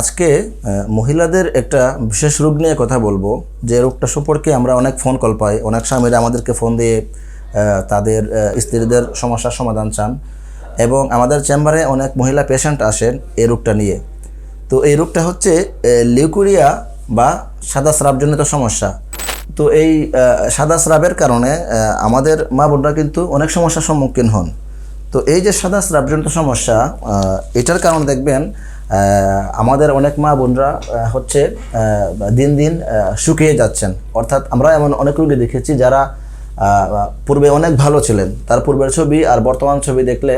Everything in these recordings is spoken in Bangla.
আজকে মহিলাদের একটা বিশেষ রোগ নিয়ে কথা বলব। যে রোগটা সম্পর্কে আমরা অনেক ফোন কল পাই, অনেক স্বামীরা আমাদেরকে ফোন দিয়ে তাদের স্ত্রীদের সমস্যার সমাধান চান এবং আমাদের চেম্বারে অনেক মহিলা পেশেন্ট আসেন এই রোগটা নিয়ে। তো এই রোগটা হচ্ছে লিউকুরিয়া বা সাদা স্রাবজনিত সমস্যা। তো এই সাদা স্রাবের কারণে আমাদের মা বোনরা কিন্তু অনেক সমস্যার সম্মুখীন হন। তো এই যে সাদা স্রাবজনিত সমস্যা এটার কারণ দেখবেন আমাদের অনেক মা বোনরা হচ্ছে দিন দিন শুকিয়ে যাচ্ছেন। অর্থাৎ আমরা এমন অনেক রোগী দেখেছি যারা পূর্বে অনেক ভালো ছিলেন। তার পূর্বের ছবি আর বর্তমান ছবি দেখলে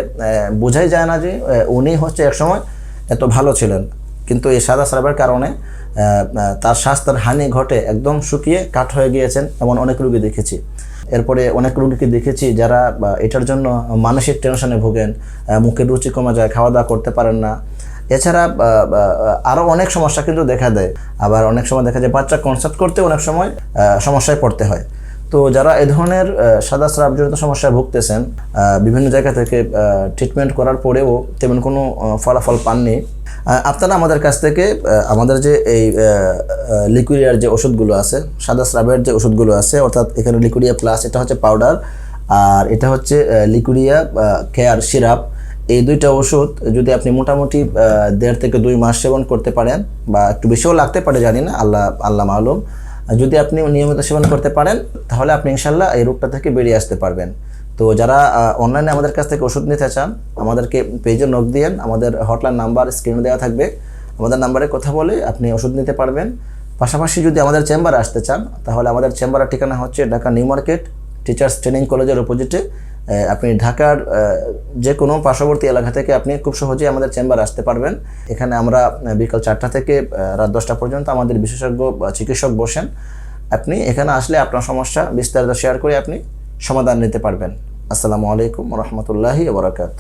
বোঝাই যায় না যে উনি হচ্ছে একসময় এত ভালো ছিলেন। কিন্তু এই সাদা স্রাবের কারণে তার স্বাস্থ্যের হানি ঘটে একদম শুকিয়ে কাঠ হয়ে গিয়েছেন এমন অনেক রোগী দেখেছি। এরপরে অনেক রোগীকে দেখেছি যারা এটার জন্য মানসিক টেনশনে ভোগেন মুখের রুচি কমে যায় খাওয়া দাওয়া করতে পারেন না। এছাড়া আরও অনেক সমস্যা কিন্তু দেখা দেয়। আবার অনেক সময় দেখা যায় বাচ্চা কনসার্ট করতে অনেক সময় সমস্যায় পড়তে হয়। তো যারা এ ধরনের সাদা স্রাবজনিত সমস্যায় ভুগতেছেন বিভিন্ন জায়গা থেকে ট্রিটমেন্ট করার পরেও তেমন কোনো ফলাফল পাননি। আপনারা আমাদের কাছ থেকে আমাদের যে এই লিকুইডিয়ার যে ওষুধগুলো আছে, সাদা স্রাবের যে ওষুধগুলো আছে, অর্থাৎ এখানে লিকুইডিয়া প্লাস এটা হচ্ছে পাউডার, আর এটা হচ্ছে লিকুইডিয়া কেয়ার সিরাপ। এই দুইটা ওষুধ যদি আপনি মোটামুটি দেড় থেকে দুই মাস সেবন করতে পারেন, বা একটু বেশিও লাগতে পারে, জানি না, আল্লাহ আল্লাহ মালুম। যদি আপনি নিয়মিত সেবন করতে পারেন, তাহলে আপনি ইনশাল্লাহ এই রোগটা থেকে বেরিয়ে আসতে পারবেন। তো যারা অনলাইনে আমাদের কাছ থেকে ওষুধ নিতে চান, আমাদেরকে পেজে নক দিয়েন আমাদের হটলাইন নাম্বার স্ক্রিনে দেওয়া থাকবে। আমাদের নাম্বারে কথা বলে আপনি ওষুধ নিতে পারবেন। পাশাপাশি যদি আমাদের চেম্বারে আসতে চান, তাহলে আমাদের চেম্বারের ঠিকানা হচ্ছে Dhaka new market, teachers training কলেজের অপোজিটে আপনি ঢাকার যে কোনো পার্শ্ববর্তী এলাকা থেকে আপনি খুব সহজেই আমাদের চেম্বার আসতে পারবেন। এখানে আমরা বিকাল চারটা থেকে রাত দশটা পর্যন্ত আমাদের বিশেষজ্ঞ চিকিৎসক বসেন। আপনি এখানে আসলে আপনার সমস্যা বিস্তারিত শেয়ার করে আপনি সমাধান নিতে পারবেন। আসসালামু আলাইকুম রহমতুল্লাহি বরাকাত